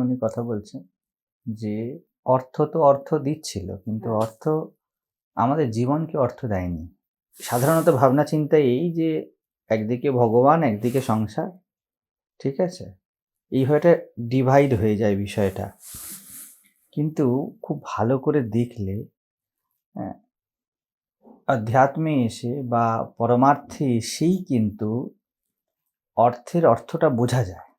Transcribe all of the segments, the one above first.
উনি কথা বলছেন যে অর্থ তো অর্থ দিচ্ছিল কিন্তু অর্থ আমাদের জীবনকে অর্থ দেয়নি। সাধারণত ভাবনা চিন্তা এই যে একদিকে ভগবান একদিকে সংসার ঠিক আছে? এইভাবে ডিভাইড হয়ে যায় বিষয়টা। কিন্তু খুব ভালো করে দেখলে হ্যাঁ, অধ্যাত্মে এসে বা পরমার্থে এসেই কিন্তু অর্থের অর্থটা বোঝা যায়।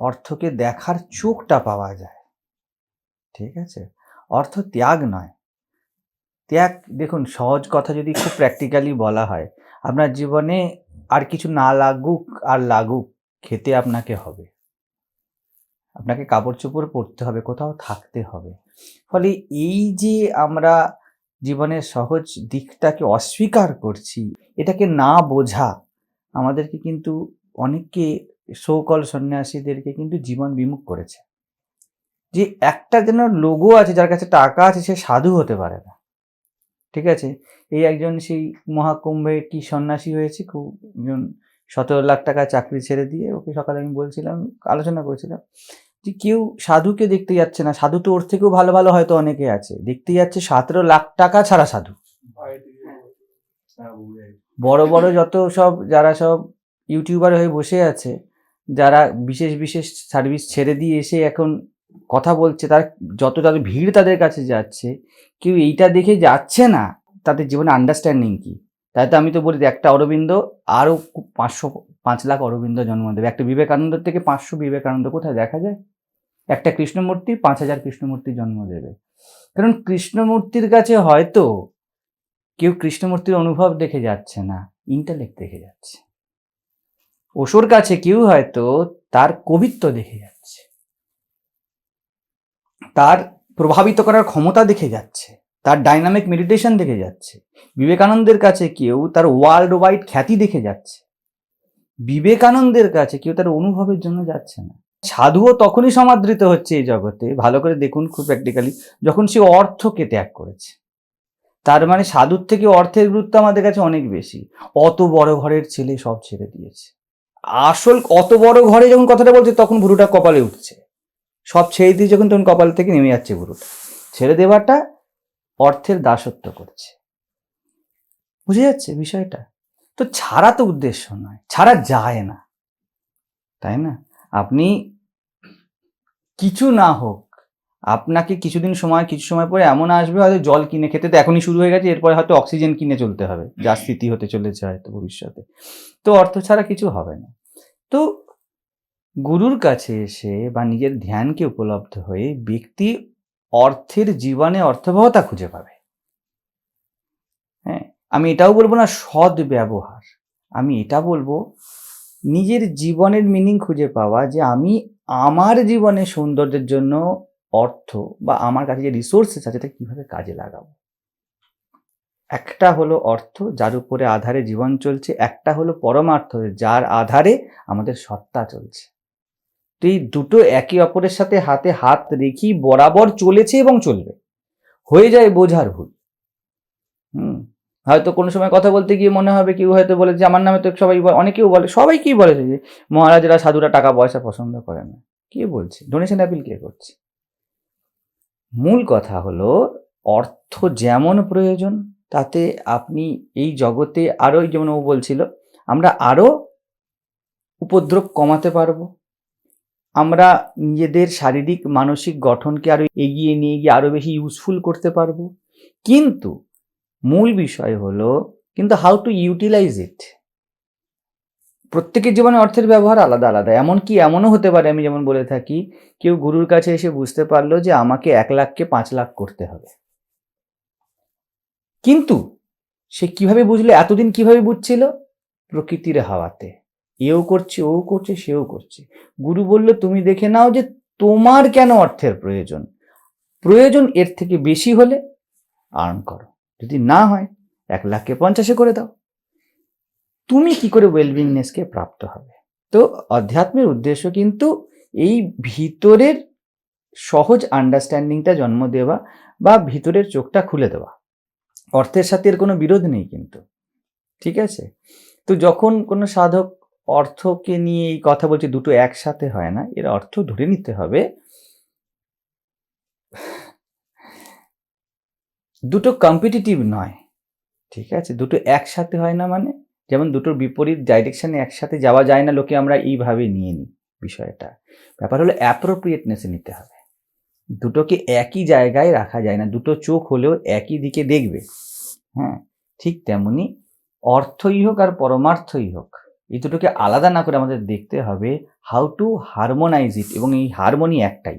অর্থকে দেখার চোখটা পাওয়া যায়। ঠিক আছে? অর্থ ত্যাগ নয়। ত্যাগ, দেখুন, সহজ কথা যদি খুব প্র্যাকটিক্যালি বলা হয়, আপনার জীবনে আর কিছু না লাগুক, আর লাগুক, খেতে আপনাকে হবে। আপনাকে কাপড় চোপড় পরতে হবে, কোথাও থাকতে হবে। ফলে এই যে আমরা জীবনের সহজ দিকটাকে অস্বীকার করছি, এটাকে না বোঝা আমাদেরকে কিন্তু অনেককে সৌকল সন্ন্যাসীদেরকে কিন্তু জীবন বিমুখ করেছে। যে একটা যেন লোগো আছে, যার কাছে টাকা আছে, সে সাধু হতে পারে না। ঠিক আছে? এই একজন সেই মহাকুম্ভে কি সন্ন্যাসী হয়েছে, খুব একজন সতেরো লাখ টাকা চাকরি ছেড়ে দিয়ে ওকে সকালে আমি বলছিলাম, আলোচনা করেছিলাম যে কেউ সাধুকে দেখতে যাচ্ছে না। সাধু তো ওর থেকেও ভালো ভালো হয়তো অনেকে আছে। দেখতে যাচ্ছে সতেরো লাখ টাকা ছাড়া সাধু। বড় বড় যত সব, যারা সব ইউটিউবার হয়ে বসে আছে যারা বিশেষ বিশেষ সার্ভিস ছেড়ে দিয়ে এসে এখন কথা বলছে, তার যত তাদের ভিড় তাদের কাছে যাচ্ছে, কেউ এইটা দেখে যাচ্ছে না, তাদের জীবনে আন্ডারস্ট্যান্ডিং কি? তাই তো আমি তো বলি একটা অরবিন্দ আরও পাঁচশো, পাঁচ লাখ অরবিন্দ জন্ম দেবে। একটা বিবেকানন্দ থেকে পাঁচশো বিবেকানন্দ কোথায় দেখা যায়? একটা কৃষ্ণমূর্তি পাঁচ হাজার কৃষ্ণমূর্তি জন্ম দেবে। কারণ কৃষ্ণমূর্তির কাছে হয়তো কেউ কৃষ্ণমূর্তির অনুভব দেখে যাচ্ছে না ইন্টালেক্ট দেখে যাচ্ছে। ওসোর কাছে কেউ হয়তো তার কবিত্ব দেখে যাচ্ছে। তার প্রভাবিত করার ক্ষমতা দেখে যাচ্ছে। তার ডাইনামিক মেডিটেশন দেখে যাচ্ছে। বিবেকানন্দের কাছে কেউ তার ওয়ার্ল্ড ওয়াইড খ্যাতি দেখে যাচ্ছে। বিবেকানন্দের কাছে কেউ তার অনুভবের জন্য যাচ্ছে না। সাধুও তখনই সমাদৃত হচ্ছে এই জগতে। ভালো করে দেখুন খুব প্র্যাকটিক্যালি যখন সে অর্থকে ত্যাগ করেছে। তার মানে সাধুর থেকে অর্থের গুরুত্ব আমাদের কাছে অনেক বেশি। অত বড় ঘরের ছেলে সব ছেড়ে দিয়েছে। আসল অত বড় ঘরে যখন কথাটা বলছে, তখন ভুরুটা কপালে উঠছে। সব ছেড়ে দিয়ে যখন তখন কপাল থেকে নেমে যাচ্ছে ভুরুটা। ছেড়ে দেওয়াটা অর্থের দাসত্ব করছে। বুঝে যাচ্ছে বিষয়টা? তো ছাড়া তো উদ্দেশ্য নয়, ছাড়া যায় না। তাই না? আপনি কিছু না হোক আপনাকে কিছুদিন সময় কিছু সময় পরে এমন আসবে হয়তো জল কিনে খেতে তো এখনই শুরু হয়ে গেছে এরপরে হয়তো অক্সিজেন কিনে চলতে হবে যা স্থিতি হতে চলেছে হয়তো ভবিষ্যতে। তো অর্থ ছাড়া কিছু হবে না। তো গুরুর কাছে এসে বা নিজের ধ্যানকে উপলব্ধ হয়ে ব্যক্তি অর্থের জীবনে অর্থবহতা খুঁজে পাবে। হ্যাঁ আমি এটাও বলব না সৎ ব্যবহার। আমি এটা বলব নিজের জীবনের মিনিং খুঁজে পাওয়া যে আমি আমার জীবনে সৌন্দর্যের জন্য অর্থ বা আমার কাছে যে রিসোর্সেস আছে তা কীভাবে কাজে লাগাবো? একটা হলো অর্থ, যার উপরে আধারে জীবন চলছে। একটা হলো পরমার্থ, যার আধারে আমাদের সত্তা চলছে। তো এই দুটো একে অপরের সাথে হাতে হাত রেখি বরাবর চলেছে এবং চলবে। হয়ে যায় বোঝার ভুল। হুম, হয়তো কোনো সময় কথা বলতে গিয়ে মনে হবে, কেউ হয়তো বলে যে, আমার নামে তো সবাই অনেকেও বলে সবাই সবাইকেই বলে যে, মহারাজরা সাধুরা টাকা পয়সা পছন্দ করে না। কে বলছে? ডোনেশন অ্যাপিল কে করছে? মূল কথা হলো, অর্থ যেমন প্রয়োজন, তাতে আপনি এই জগতে আরও যেমন ও বলছিল, আমরা আরও উপদ্রব কমাতে পারব। আমরা নিজেদের শারীরিক, মানসিক গঠনকে আরও এগিয়ে নিয়ে গিয়ে আরও বেশি ইউজফুল করতে পারব। কিন্তু মূল বিষয় হলো, কিন্তু হাউ টু ইউটিলাইজ ইট প্রত্যেকের জীবনে অর্থের ব্যবহার আলাদা আলাদা। এমনকি এমনও হতে পারে, আমি যেমন বলে থাকি, কেউ গুরুর কাছে এসে বুঝতে পারল যে আমাকে এক লাখকে পাঁচ লাখ করতে হবে। কিন্তু সে কীভাবে বুঝলো, এতদিন কীভাবে বুঝছিল? প্রকৃতির হাওয়াতে। এও করছে, ও করছে, সেও করছে। গুরু বলল, তুমি দেখে নাও যে তোমার কেন অর্থের প্রয়োজন। প্রয়োজন এর থেকে বেশি হলে আর্ন করো। যদি না হয়, এক লাখকে পঞ্চাশে করে দাও। তুমি কি করে ওয়েলবিংনেসকে প্রাপ্ত হবে? তো অধ্যাত্মের উদ্দেশ্য কিন্তু এই ভিতরের সহজ আন্ডারস্ট্যান্ডিংটা জন্ম দেওয়া বা ভিতরের চোখটা খুলে দেওয়া। অর্থের সাথে এর কোনো বিরোধ নেই কিন্তু। ঠিক আছে? তো যখন কোনো সাধক অর্থকে নিয়ে এই কথা বলছি, দুটো একসাথে হয় না, এর অর্থ ধরে নিতে হবে, দুটো কম্পিটিটিভ নয়। ঠিক আছে? দুটো একসাথে হয় না মানে যেমন দুটোর বিপরীত ডাইরেকশানে একসাথে যাওয়া যায় না, লোকে আমরা এইভাবে নিয়ে নিই বিষয়টা। ব্যাপার হলো অ্যাপ্রোপ্রিয়েটনেসে নিতে হবে। দুটোকে একই জায়গায় রাখা যায় না, দুটো চোখ হলেও একই দিকে দেখবে। হ্যাঁ ঠিক তেমনি অর্থই হোক আর পরমার্থই হোক, এই দুটোকে আলাদা না করে আমাদের দেখতে হবে হাউ টু হারমোনাইজ ইট এবং এই হারমোনি একটাই।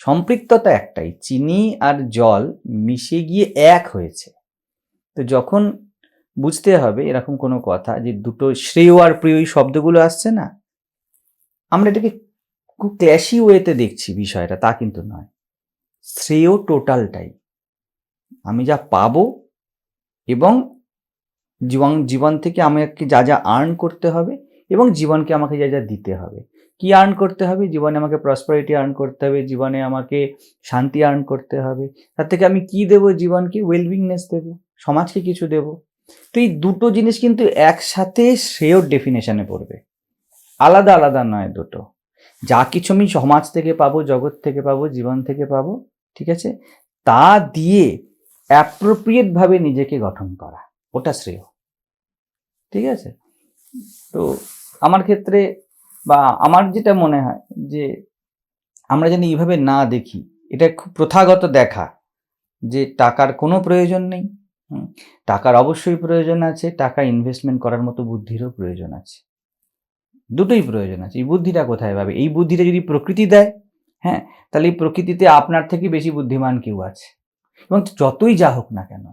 সম্পৃক্ততা একটাই, চিনি আর জল মিশে গিয়ে এক হয়েছে। তো যখন বুঝতে হবে এরকম কোনো কথা যে দুটো শ্রেয় আর প্রিয় এই শব্দগুলো আসছে না। আমরা এটাকে খুব ক্ল্যাশি ওয়েতে দেখছি বিষয়টা, তা কিন্তু নয়। শ্রেয় টোটালটাই আমি যা পাবো এবং জীবন জীবন থেকে আমাকে যা যা আর্ন করতে হবে এবং জীবনকে আমাকে যা যা দিতে হবে। কি আর্ন করতে হবে? জীবনে আমাকে প্রসপারিটি আর্ন করতে হবে, জীবনে আমাকে শান্তি আর্ন করতে হবে। তার থেকে আমি কি দেব জীবনকে? ওয়েলবিংনেস দেব, সমাজকে কিছু দেব। তো এই দুটো জিনিস কিন্তু একসাথে শ্রেয় ডেফিনেশনে পড়বে। আলাদা আলাদা নয় দুটো। যা কিছু আমি সমাজ থেকে পাবো, জগৎ থেকে পাবো, জীবন থেকে পাবো, ঠিক আছে? তা দিয়ে অ্যাপ্রোপ্রিয়েটভাবে নিজেকে গঠন করা, ওটা শ্রেয়। ঠিক আছে? তো আমার ক্ষেত্রে বা আমার যেটা মনে হয় যে আমরা যেন এইভাবে না দেখি, এটা খুব প্রথাগত দেখা যে টাকার কোনো প্রয়োজন নেই। টাকার অবশ্যই প্রয়োজন আছে, টাকা ইনভেস্টমেন্ট করার মতো বুদ্ধিরও প্রয়োজন আছে। দুটোই প্রয়োজন আছে, এই বুদ্ধিটা কোথায় পাবে? এই বুদ্ধিটা যদি প্রকৃতি দেয় হ্যাঁ তাহলে এই প্রকৃতিতে আপনার থেকে বেশি বুদ্ধিমান কেউ আছে। এবং যতই যা হোক না কেন,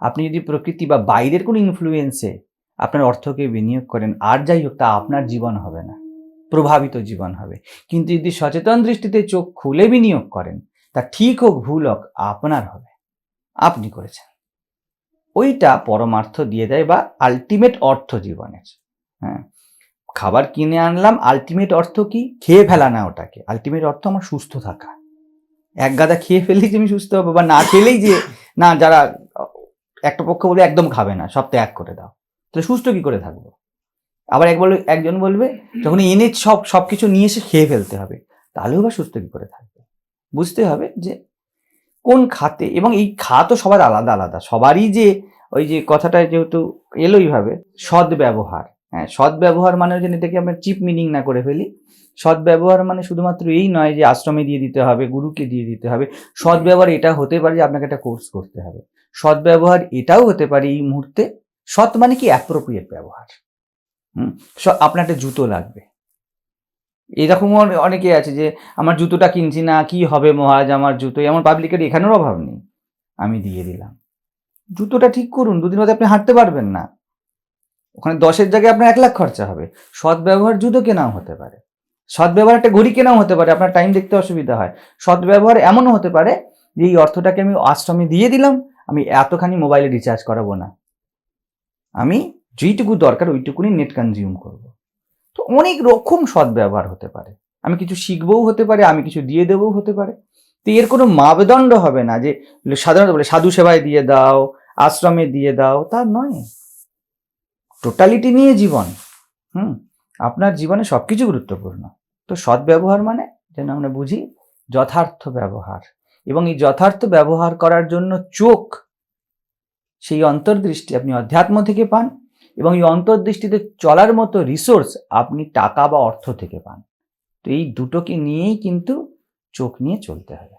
আপনি যদি প্রকৃতি বা বাইরের কোনো ইনফ্লুয়েন্সে আপনার অর্থকে বিনিয়োগ করেন, আর যাই হোক, তা আপনার জীবন হবে না, প্রভাবিত জীবন হবে। কিন্তু যদি সচেতন দৃষ্টিতে চোখ খুলে বিনিয়োগ করেন, তা ঠিক হোক, ভুল হোক, আপনার হবে। আপনি করেছেন। ওইটা পরমার্থ দিয়ে দেয় বা আলটিমেট অর্থ জীবনের। হ্যাঁ? খাবার কিনে আনলাম আলটিমেট অর্থ কি? খেয়ে ফেলা না ওটাকে। আলটিমেট অর্থ আমার সুস্থ থাকা। এক গাদা খেয়ে ফেললেই যে আমি সুস্থ হব বা না খেলেই যে, না যারা, একটা পক্ষ বলে একদম খাবে না, সব ত্যাগ করে দাও। তাহলে সুস্থ কি করে থাকব? আবার এক বলবে একজন বলবে, যখন এনে সব সব কিছু নিয়ে এসে খেয়ে ফেলতে হবে, তাহলেও বা সুস্থ কি করে থাকবে? বুঝতে হবে যে কোন খাতে? এবং এই খাতও সবার আলাদা আলাদা। সবারই যে ওই যে কথাটা যেহেতু এলো এইভাবে সৎ ব্যবহার। হ্যাঁ সৎ ব্যবহার মানে যে এটাকে আমরা চিপ মিনিং না করে ফেলি। সৎ ব্যবহার মানে শুধুমাত্র এই নয় যে আশ্রমে দিয়ে দিতে হবে, গুরুকে দিয়ে দিতে হবে। সৎ ব্যবহার এটা হতে পারে যে আপনাকে একটা কোর্স করতে হবে। সৎ ব্যবহার এটাও হতে পারে এই মুহূর্তে। সৎ মানে কি অ্যাপ্রোপ্রিয়েট ব্যবহার। হুম? আপনার একটা জুতো লাগবে। এরকম অনেকে আছে যে, আমার জুতোটা কিনছি না, কি হবে মহারাজ আমার জুতো এমন পাবলিকের এখানেও অভাব নেই। আমি দিয়ে দিলাম। জুতোটা ঠিক করুন, দুদিন বাদে আপনি হাঁটতে পারবেন না। ওখানে দশের জায়গায় আপনার এক লাখ খরচা হবে। সৎ ব্যবহার জুতো কেনাও হতে পারে। সৎ ব্যবহার একটা ঘড়ি কেনাও হতে পারে, আপনার টাইম দেখতে অসুবিধা হয়। সৎ ব্যবহার এমনও হতে পারে যে, এই অর্থটাকে আমি আশ্রমে দিয়ে দিলাম, আমি এতখানি মোবাইলে রিচার্জ করাবো না। আমি যেইটুকু দরকার, ওইটুকুনি নেট কনজিউম করব। তো অনেক রকম সৎ ব্যবহার হতে পারে। আমি কিছু শিখবও হতে পারে, আমি কিছু দিয়ে দেবও হতে পারে। তো এর কোনো মাপদণ্ড হবে না যে সাধারণত বলে, সাধু সেবায় দিয়ে দাও, আশ্রমে দিয়ে দাও, তা নয়। টোটালিটি নিয়ে জীবন, হুম? আপনার জীবনে সব কিছু গুরুত্বপূর্ণ। তো সৎ ব্যবহার মানে যেন আমরা বুঝি, যথার্থ ব্যবহার। এবং এই যথার্থ ব্যবহার করার জন্য চোখ, সেই অন্তর্দৃষ্টি আপনি অধ্যাত্ম থেকে পান এবং এই অন্তর্দৃষ্টিতে চলার মতো রিসোর্স আপনি টাকা বা অর্থ থেকে পান। তো এই দুটোকে নিয়েই কিন্তু চোখ নিয়ে চলতে হবে।